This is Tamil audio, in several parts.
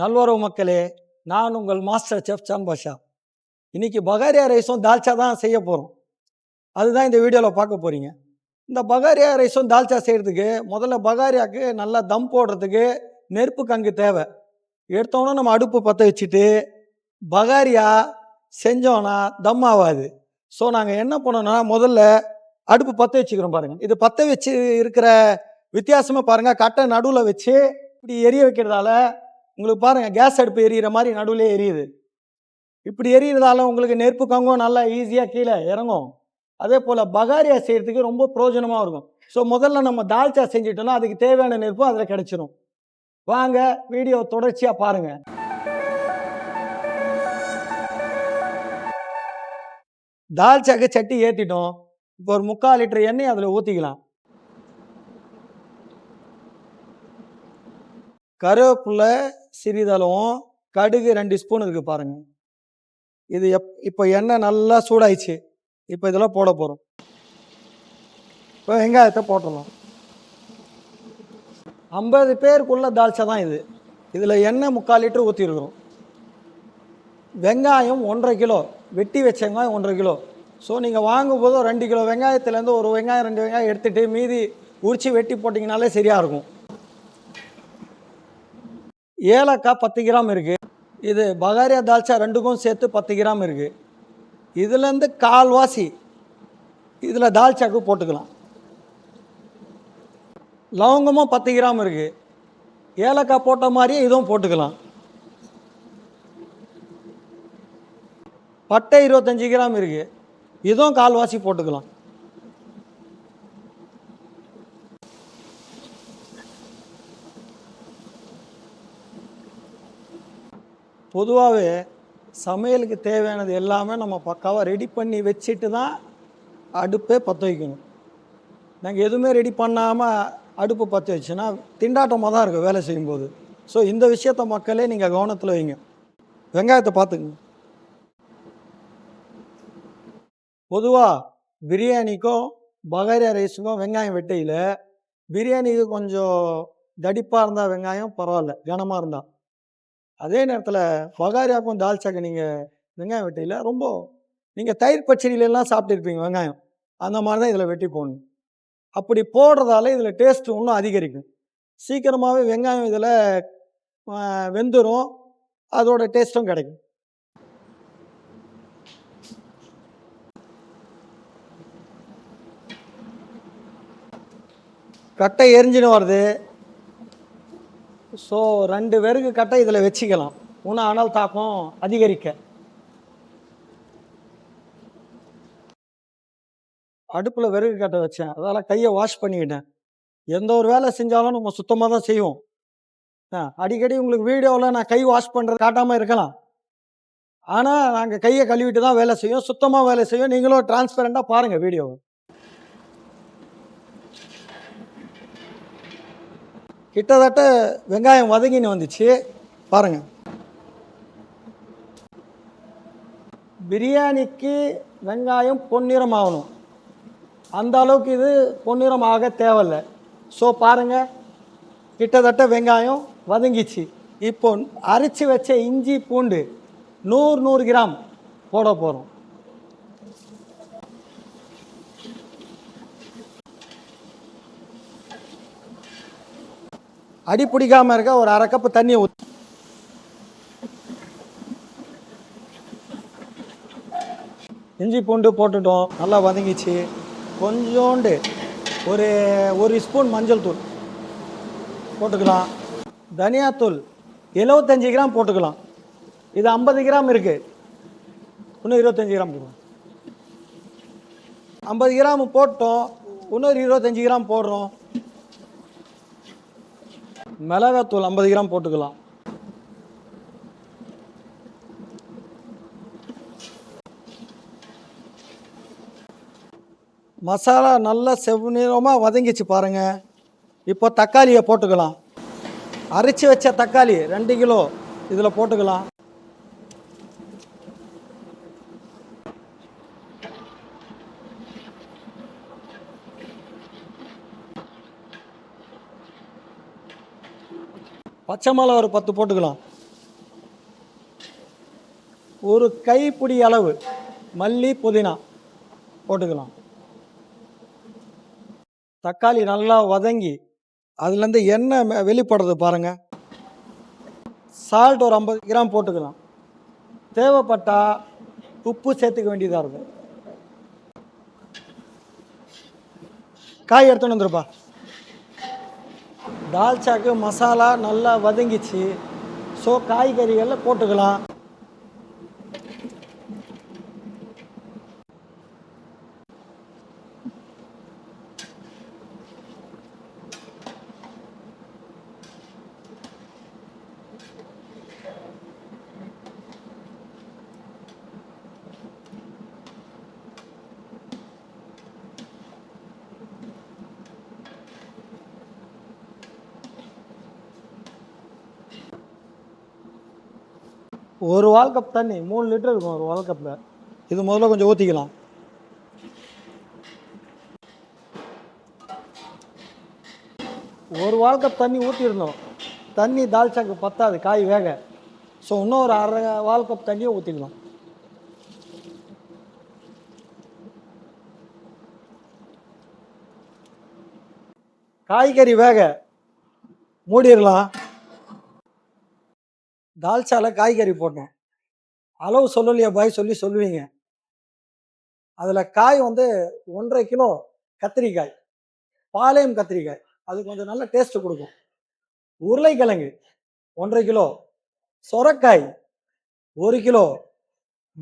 நல்வரவு மக்களே நான் உங்கள் மாஸ்டர் செஃப் சாம்பாஷா. இன்றைக்கி பகாரியா ரைஸும் தால்ச்சா தான் செய்ய போகிறோம் அதுதான் இந்த வீடியோவில் பார்க்க போகிறீங்க இந்த பகாரியா ரைஸும் தால்ச்சா செய்கிறதுக்கு முதல்ல பகாரியாவுக்கு நல்லா தம் போடுறதுக்கு நெருப்பு கங்கு தேவை. எடுத்தோன்னே நம்ம அடுப்பு பற்ற வச்சுட்டு பகாரியா செஞ்சோன்னா தம் ஆகாது ஸோ நாங்கள் என்ன பண்ணோன்னா முதல்ல அடுப்பு பற்ற வச்சுக்கிறோம் பாருங்கள் இது பற்ற வச்சு இருக்கிற வித்தியாசமாக பாருங்கள் கட்டை நடுவில் வச்சு இப்படி எரிய வைக்கிறதால உங்களுக்கு பாருங்கள் கேஸ் அடுப்பு எரியிற மாதிரி நடுவில் எரியுது. இப்படி எரியிறதால உங்களுக்கு நெருப்பு கங்கும் நல்லா ஈஸியாக கீழே இறங்கும். அதே போல் பகாரியா செய்கிறதுக்கு ரொம்ப பிரயோஜனமாக இருக்கும். ஸோ முதல்ல நம்ம தால்ச்சா செஞ்சிட்டோம்னா அதுக்கு தேவையான நெருப்பு அதில் கிடச்சிரும். வாங்க வீடியோ தொடர்ச்சியாக பாருங்கள் தால்ச்சாக்கு சட்டி ஏற்றிட்டோம் இப்போ ஒரு முக்கால் லிட்டர் எண்ணெய் அதில் ஊற்றிக்கலாம் கருவேப்பிலை சிறிதளவும் கடுகு ரெண்டு ஸ்பூன் இருக்குது பாருங்கள் இது எப் இப்போ எண்ணெய் நல்லா சூடாயிடுச்சு. இப்போ இதெல்லாம் போட போகிறோம் இப்போ வெங்காயத்தை போட்டுடலாம். ஐம்பது பேருக்குள்ள தால்ச்சா தான் இது. இதில் எண்ணெய் முக்கால் லிட்டர் ஊற்றிருக்கிறோம் வெங்காயம் ஒன்றரை கிலோ வெட்டி வச்ச வெங்காயம் ஒன்றரை கிலோ. ஸோ நீங்கள் வாங்கும்போது ஒரு ரெண்டு கிலோ வெங்காயத்துலேருந்து ஒரு வெங்காயம் ரெண்டு வெங்காயம் எடுத்துகிட்டு மீதி உரித்து வெட்டி போட்டிங்கனாலே சரியாக இருக்கும். ஏலக்காய் பத்து கிராம் இருக்குது இது பகாரியா தால்ச்சா ரெண்டுக்கும் சேர்த்து பத்து கிராம் இருக்குது இதுலேருந்து கால்வாசி இதில் தால்ச்சாக்கு போட்டுக்கலாம். லவங்கமும் பத்து கிராம் இருக்குது ஏலக்காய் போட்ட மாதிரியே இதுவும் போட்டுக்கலாம். பட்டை இருபத்தஞ்சி கிராம் இருக்குது இதுவும் கால்வாசி போட்டுக்கலாம். பொதுவாகவே சமையலுக்கு தேவையானது எல்லாமே நம்ம பக்காவாக ரெடி பண்ணி வச்சுட்டு தான் அடுப்பே பற்ற வைக்கணும். நாங்கள் எதுவுமே ரெடி பண்ணாமல் அடுப்பு பற்ற வச்சுன்னா திண்டாட்டமாக தான் இருக்கும் வேலை செய்யும்போது. ஸோ இந்த விஷயத்த மக்களே நீங்கள் கவனத்தில் வைங்க. வெங்காயத்தை பார்த்துங்க பொதுவாக பிரியாணிக்கும் பகாரியா ரைஸுக்கும் வெங்காயம் வெட்டையில் பிரியாணிக்கு கொஞ்சம் தடிப்பாக இருந்தால் வெங்காயம் பரவாயில்ல கனமாக இருந்தால் அதே நேரத்தில் பகாரியாக்கும் தால்ச்சாக்கு நீங்கள் வெங்காயம் வெட்டையில் ரொம்ப நீங்கள் தயிர் பச்சடியிலலாம் சாப்பிட்டுருப்பீங்க வெங்காயம். அந்த மாதிரி தான் இதில் வெட்டி போடணும். அப்படி போடுறதால இதில் டேஸ்ட்டு இன்னும் அதிகரிக்கும். சீக்கிரமாகவே வெங்காயம் இதில் வெந்துடும் அதோட டேஸ்ட்டும் கிடைக்கும். கட்டை எரிஞ்சுன்னு வருது. ஸோ ரெண்டு பேருக்கு கட்டை இதில் வச்சுக்கலாம். உணவு அனல் தாக்கம் அதிகரிக்க. அடுப்பில் விறகு கட்டை வச்சேன். அதால் கையை வாஷ் பண்ணிக்கிட்டேன். எந்த ஒரு வேலை செஞ்சாலும் நம்ம சுத்தமாக தான் செய்வோம். ஆ, அடிக்கடி உங்களுக்கு வீடியோவில் நான் கை வாஷ் பண்ணுறது காட்டாமல் இருக்கலாம். ஆனால் நாங்கள் கையை கழுவிட்டு தான் வேலை செய்வோம் சுத்தமாக வேலை செய்வோம் நீங்களும் டிரான்ஸ்பரண்ட்டாக பாருங்கள் வீடியோவை. கிட்டத்தட்ட வெங்காயம் வதங்கின்னு வந்துச்சு. பாருங்கள் பிரியாணிக்கு வெங்காயம் பொன்னிறம் ஆகணும் அந்த அளவுக்கு இது பொன்னிறம் ஆக தேவையில்ல. ஸோ பாருங்கள் கிட்டத்தட்ட வெங்காயம் வதங்கிச்சு. இப்போ அரைச்சி வச்ச இஞ்சி பூண்டு நூறு நூறு கிராம் போட போகிறோம் அடி பிடிக்காமல் இருக்க ஒரு அரை கப்பு தண்ணி ஊத்து இஞ்சி பூண்டு போட்டுட்டோம். நல்லா வதங்கிச்சு. கொஞ்சோண்டு ஒரு ஒரு ஸ்பூன் மஞ்சள் தூள் போட்டுக்கலாம். தனியாத்தூள் எழுபத்தஞ்சி கிராம் போட்டுக்கலாம். இது ஐம்பது கிராம் இருக்குது இன்னும் இருபத்தஞ்சி கிராம் போடுவோம். ஐம்பது கிராம் போட்டோம். இன்னொரு இருபத்தஞ்சி கிராம் போடுறோம். மிளகாத்தூள் ஐம்பது கிராம் போட்டுக்கலாம். மசாலா நல்லா செவ்வநீளமாக வதங்கிச்சு பாருங்கள் இப்போ தக்காளியை போட்டுக்கலாம். அரைச்சி வச்ச தக்காளி ரெண்டு கிலோ. இதில் போட்டுக்கலாம். பச்சை மிளகா ஒரு பத்து போட்டுக்கலாம். ஒரு கைப்பிடி அளவு மல்லி புதினா போட்டுக்கலாம். தக்காளி நல்லா வதங்கி அதுலேருந்து எண்ணெய் வெளிப்படுறது பாருங்கள் சால்ட் ஒரு ஐம்பது கிராம் போட்டுக்கலாம். தேவைப்பட்டால் உப்பு சேர்த்துக்க வேண்டியதாக இருக்கும். காய் எடுத்துன்னு வந்துருப்பா. தால்ச்சாக்கு மசாலா நல்லா வதங்கிச்சு. ஸோ காய்கறிகளில் போட்டுக்கலாம். ஒரு வால் கப் தண்ணி மூணு லிட்டர் இருக்கும் ஒரு வால் கப்பில் இது முதல்ல கொஞ்சம் ஊற்றிக்கலாம் ஒரு வால் கப் தண்ணி ஊற்றிருந்தோம் தண்ணி தால்ச்சாக்கு பத்தாது காய் வேக. ஸோ இன்னும் ஒரு அரை வால் கப் தண்ணியை ஊற்றிக்கலாம் காய்கறி வேக. மூடிடலாம். தால்ச்சால காய்கறி போட்டோம் அளவு சொல்லலையா பாய் சொல்லி சொல்லுவீங்க. அதில் காய் வந்து ஒன்றரை கிலோ கத்திரிக்காய் பாளையம் கத்திரிக்காய். அது கொஞ்சம் நல்ல டேஸ்ட்டு கொடுக்கும். உருளைக்கிழங்கு ஒன்றரை கிலோ சொரக்காய் ஒரு கிலோ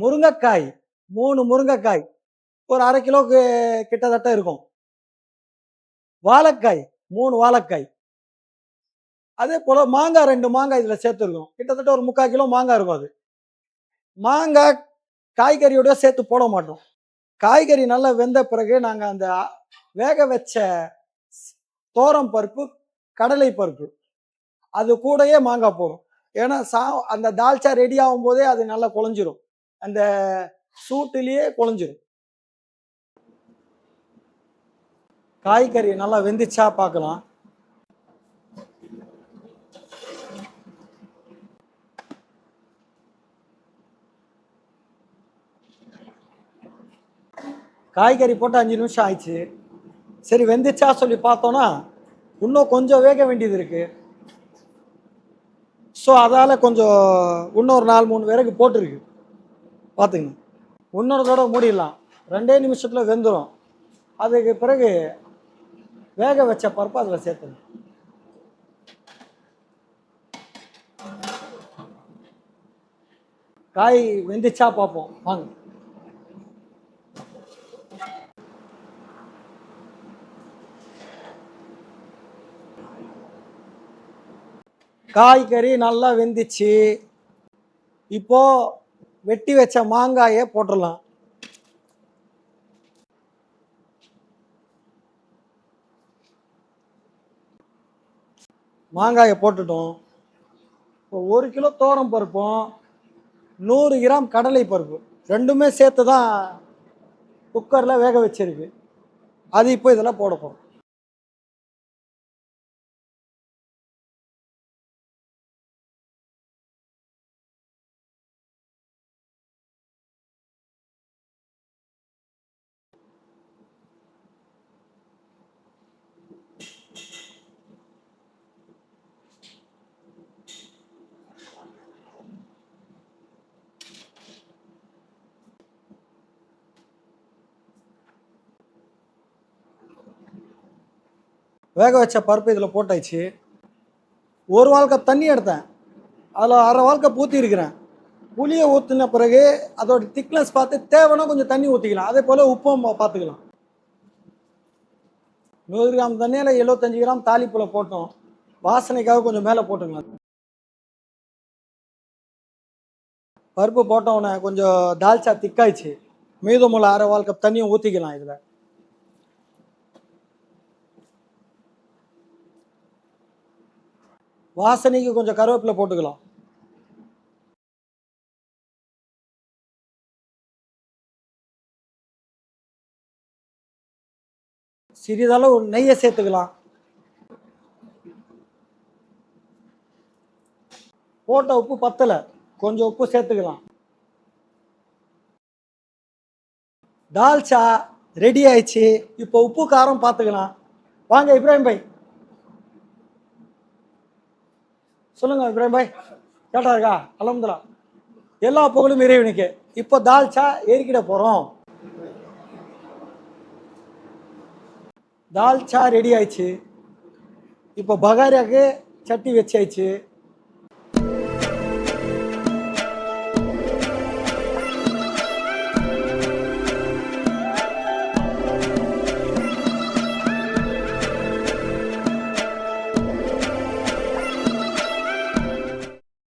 முருங்கைக்காய் மூணு முருங்கைக்காய் ஒரு அரை கிலோக்கு கிட்டத்தட்ட இருக்கும். வாழைக்காய் மூணு வாழைக்காய். அதே போல் மாங்காய் ரெண்டு மாங்காய் இதில் சேர்த்துருக்கோம். கிட்டத்தட்ட ஒரு முக்கால் கிலோ மாங்காய் இருக்கும் அது. மாங்காய் காய்கறியோட சேர்த்து போட மாட்டோம். காய்கறி நல்லா வெந்த பிறகு நாங்கள் அந்த வேக வச்ச தோரம் பருப்பு கடலை பருப்பு அது கூடயே மாங்காய் போடும். ஏன்னா சா அந்த தால்ச்சா ரெடி ஆகும் போதே அது நல்லா குழஞ்சிரும். அந்த சூட்டுலேயே குழஞ்சிரும். காய்கறி நல்லா வெந்துச்சா பார்க்கலாம். காய்கறி போட்டு அஞ்சு நிமிஷம் ஆயிடுச்சு. சரி வெந்துச்சா சொல்லி பார்த்தோன்னா இன்னும் கொஞ்சம் வேக வேண்டியது இருக்குது ஸோ அதால் கொஞ்சம் இன்னொரு நாலு மூணு பேருக்கு போட்டிருக்கு. பார்த்துங்க இன்னொரு தடவை மூடிடலாம். ரெண்டே நிமிஷத்தில் வெந்துடும் அதுக்கு பிறகு வேக வச்ச பருப்பு அதில் சேர்த்துங்க காய் வெந்துச்சா பார்ப்போம். வாங்க. காய்கறி நல்லா வெந்துச்சு. இப்போ வெட்டி வச்ச மாங்காயை போட்டுடலாம் மாங்காயை போட்டுட்டோம். இப்போ ஒரு கிலோ தோரம் பருப்பும் நூறு கிராம் கடலை பருப்பு. ரெண்டுமே சேர்த்து தான் குக்கரில் வேக வச்சிருக்கு. அது இப்போ இதெல்லாம் போட போகிறோம் வேக வச்ச பருப்பு இதில் போட்டாச்சு. ஒரு வாழ்க்கை தண்ணி எடுத்தேன். அதில் அரை வாழ்க்கை ஊற்றி இருக்கிறேன் புளியை ஊற்றின பிறகு அதோட திக்னஸ் பார்த்து தேவைன்னா கொஞ்சம் தண்ணி ஊற்றிக்கலாம் அதே போல் உப்பும் பார்த்துக்கலாம். நூறு கிராம் தண்ணியில் எழுபத்தஞ்சு கிராம் தாலிப்பூவில் போட்டோம். வாசனைக்காக கொஞ்சம் மேலே போட்டுக்கலாம். பருப்பு போட்டோன்னே கொஞ்சம் தால்ச்சா திக்காயிடுச்சு மீதமுள்ள அரை வாழ்க்கை கப் தண்ணியும் ஊற்றிக்கலாம் இதில். வாசனைக்கு கொஞ்சம் கருவேப்பிலை போட்டுக்கலாம். சிறிதளவு நெய்யை சேர்த்துக்கலாம். போட்ட உப்பு பத்தலை கொஞ்சம் உப்பு சேர்த்துக்கலாம். தால்ச்சா ரெடி ஆயிடுச்சு. இப்போ உப்பு காரம் பார்த்துக்கலாம். வாங்க இப்ராஹிம் பை சொல்லுங்க இப்ராஹிம் பாய். கேட்டா இருக்கா? அலமதுலா எல்லா புகழும் இறைவனுக்கு. இப்போ தால்ச்சா ஏறிக்கிட போகிறோம் தால்ச்சா ரெடி ஆயிடுச்சு. இப்போ பகாரியாவுக்கு சட்டி வச்சாயிடுச்சு